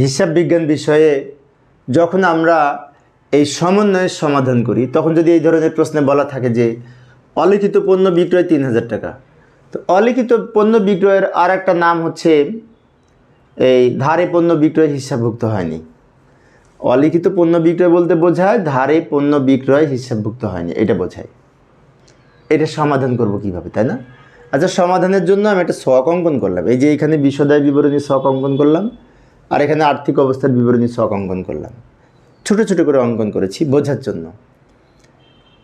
হিসাব বিজ্ঞান বিষয়ে যখন আমরা এই সমন্বয়ের সমাধান করি, তখন যদি এই ধরনের প্রশ্নে বলা থাকে যে অলিখিত পণ্য বিক্রয় তিন হাজার টাকা, তো অলিখিত পণ্য বিক্রয়ের আর একটা নাম হচ্ছে এই ধারে পণ্য বিক্রয় হিসাবভুক্ত হয়নি। অলিখিত পণ্য বিক্রয় বলতে বোঝায় ধারে পণ্য বিক্রয় হিসাবভুক্ত হয়নি, এটা বোঝায়। এটা সমাধান করব কীভাবে, তাই না? আচ্ছা সমাধানের জন্য আমি একটা শখ অঙ্কন করলাম। এই যে এখানে বিশদায় বিবরণী শখ অঙ্কন করলাম। আর এখানে আর্থিক অবস্থার বিবরণী শখ অঙ্কন করলাম। ছোট ছোট করে অঙ্কন করেছি বোঝার জন্য।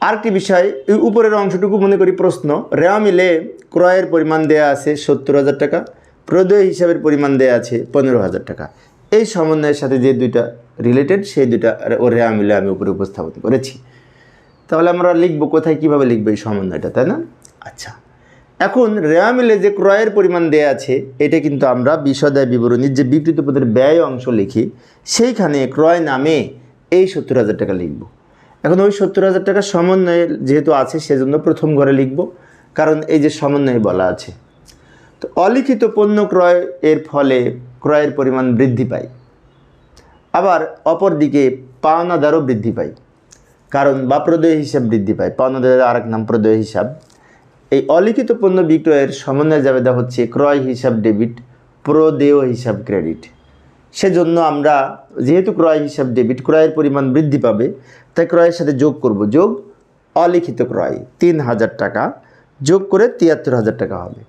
আরেকটি বিষয়, এই উপরের অংশটুকু মনে করি প্রশ্ন রেওয়া মিলে ক্রয়ের পরিমাণ দেয়া আছে সত্তর হাজার টাকা, প্রদেয় হিসাবের পরিমাণ দেয়া আছে পনেরো হাজার টাকা। এই সমন্বয়ের সাথে যে দুইটা রিলেটেড সেই দুইটা ও রেওয়া মিলে আমি উপরে উপস্থাপন করেছি। তাহলে আমরা লিখব, কোথায় কীভাবে লিখব এই সমন্বয়টা, তাই না? আচ্ছা। এখন রেওয়া মিলে যে ক্রয়ের পরিমাণ দেয়া আছে, এটা কিন্তু আমরা বিশদায় বিবরণীর যে বিকৃত পদের ব্যয় অংশ লিখি, সেইখানে ক্রয় নামে এই সত্তর হাজার টাকা লিখব। এখন ওই সত্তর হাজার টাকা সমন্বয়ে যেহেতু আছে, সেজন্য প্রথম ঘরে লিখব, কারণ এই যে সমন্বয়ে বলা আছে। তো অলিখিত পণ্য ক্রয় এর ফলে ক্রয়ের পরিমাণ বৃদ্ধি পায় আবার অপরদিকে পাওনাদারও বৃদ্ধি পায় কারণ বা প্রদেয় হিসাব বৃদ্ধি পায়। পাওনাদারের আরেক নাম প্রদেয় হিসাব। এই অলিখিত পণ্য বিক্রয়ের সমন্বয় জাবেদা হচ্ছে ক্রয় হিসাব ডেবিট প্রদেয় হিসাব ক্রেডিট। সেজন্য আমরা যেহেতু ক্রয় হিসাব ডেবিট, ক্রয়ের পরিমাণ বৃদ্ধি পাবে, তাই ক্রয়ের সাথে যোগ করব। যোগ, অলিখিত ক্রয়, তিন হাজার টাকা, যোগ করে তিয়াত্তর হাজার টাকা হবে।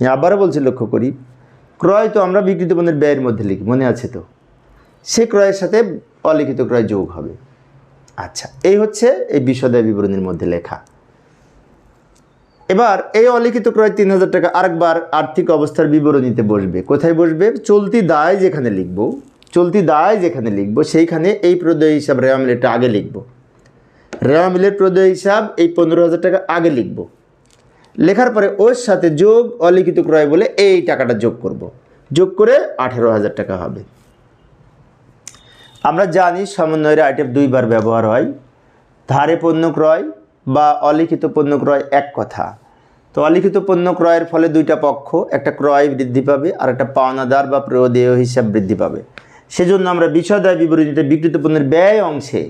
আবারও বলছি, লক্ষ্য করি, ক্রয় তো আমরা বিকৃত পণ্যের ব্যয়ের মধ্যে লিখি, মনে আছে তো? সে ক্রয়ের সাথে অলিখিত ক্রয় যোগ হবে। আচ্ছা এই হচ্ছে এই বিশদায় বিবরণীর মধ্যে লেখা। এবার এই অলিখিত ক্রয় তিন হাজার টাকা আরেকবার আর্থিক অবস্থার বিবরণীতে বসবে। কোথায় বসবে? চলতি দায় যেখানে লিখব, চলতি দায় যেখানে লিখব, সেইখানে এই প্রদেয় হিসাব রেওয়া মিলেরটা আগে লিখব। রেওয়া মিলের প্রদেয় হিসাব এই পনেরো হাজার টাকা আগে লিখব। লেখার পরে ওর সাথে যোগ অলিখিত ক্রয় বলে এই টাকাটা যোগ করব। যোগ করে আঠেরো হাজার টাকা হবে। আমরা জানি সমন্বয়ের আইটেম দুইবার ব্যবহার হয়। ধারে পণ্য ক্রয় বা অলিখিত পণ্য ক্রয় এক কথা তো অলিখিত পণ্য ক্রয়ের ফলে দুইটা পক্ষ, একটা ক্রয় বৃদ্ধি পাবে আর একটা পাওনাদার বা প্রদেয় হিসাব বৃদ্ধি পাবে সেজন্য আমরা বিষয়দায় বিবরণীতে বিকৃত পণ্যের ব্যয় অংশে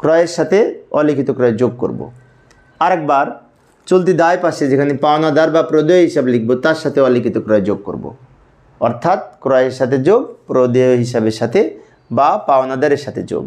ক্রয়ের সাথে অলিখিত ক্রয় যোগ করব। আরেকবার চলতি দায় পাশে যেখানে পাওনাদার বা প্রদেয় হিসাব লিখব, তার সাথে অলিখিত ক্রয় যোগ করব। অর্থাৎ ক্রয়ের সাথে যোগ, প্রদেয় হিসাবের সাথে বা পাওনাদারের সাথে যোগ